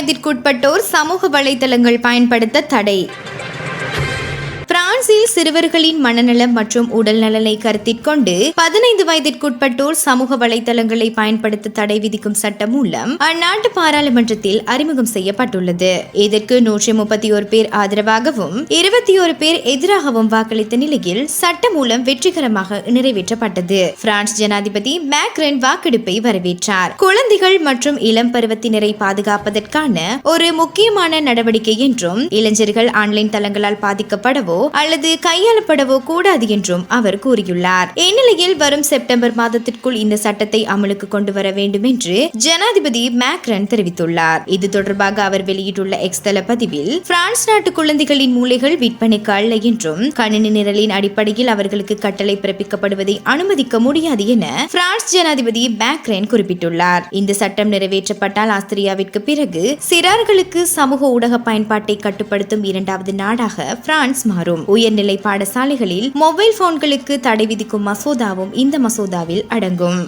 வயதிற்குட்பட்டோர் சமூக வலைதளங்கள் பயன்படுத்த தடை. பிரான்சில் சிறுவர்களின் மனநலம் மற்றும் உடல் நலனை கருத்தில் கொண்டு பதினைந்து வயதிற்குட்பட்டோர் சமூக வலைதளங்களை பயன்படுத்த தடை விதிக்கும் சட்டம் மூலம் அந்நாட்டு பாராளுமன்றத்தில் அறிமுகம் செய்யப்பட்டுள்ளது. இதற்கு நூற்றி முப்பத்தி ஒரு பேர் ஆதரவாகவும் இருபத்தி ஒரு பேர் எதிராகவும் வாக்களித்த நிலையில் சட்ட மூலம் வெற்றிகரமாக நிறைவேற்றப்பட்டது. பிரான்ஸ் ஜனாதிபதி மேக்ரன் வாக்கெடுப்பை வரவேற்றார். குழந்தைகள் மற்றும் இளம் பருவத்தினரை பாதுகாப்பதற்கான ஒரு முக்கியமான நடவடிக்கை என்றும் இளைஞர்கள் ஆன்லைன் தளங்களால் பாதிக்கப்படவோ அல்லது கையாளப்படவோ கூடாது என்றும் அவர் கூறியுள்ளார். இந்நிலையில் வரும் செப்டம்பர் மாதத்திற்குள் இந்த சட்டத்தை அமலுக்கு கொண்டு வர வேண்டும் என்று ஜனாதிபதி மேக்ரன் தெரிவித்துள்ளார். இது தொடர்பாக அவர் வெளியிட்டுள்ள எக்ஸ் தள பதிவில் பிரான்ஸ் நாட்டு குழந்தைகளின் மூளைகள் விற்பனைக்கு அல்ல என்றும் கணினி நிரலின் அடிப்படையில் அவர்களுக்கு கட்டளை பிறப்பிக்கப்படுவதை அனுமதிக்க முடியாது என பிரான்ஸ் ஜனாதிபதி மேக்ரன் குறிப்பிட்டுள்ளார். இந்த சட்டம் நிறைவேற்றப்பட்டால் ஆஸ்திரியாவிற்கு பிறகு சிறார்களுக்கு சமூக ஊடக பயன்பாட்டை கட்டுப்படுத்தும் இரண்டாவது நாடாக பிரான்ஸ் மாறும். உயர்நிலை பாடசாலைகளில் மொபைல் போன்களுக்கு தடை விதிக்கும் மசோதாவும் இந்த மசோதாவில் அடங்கும்.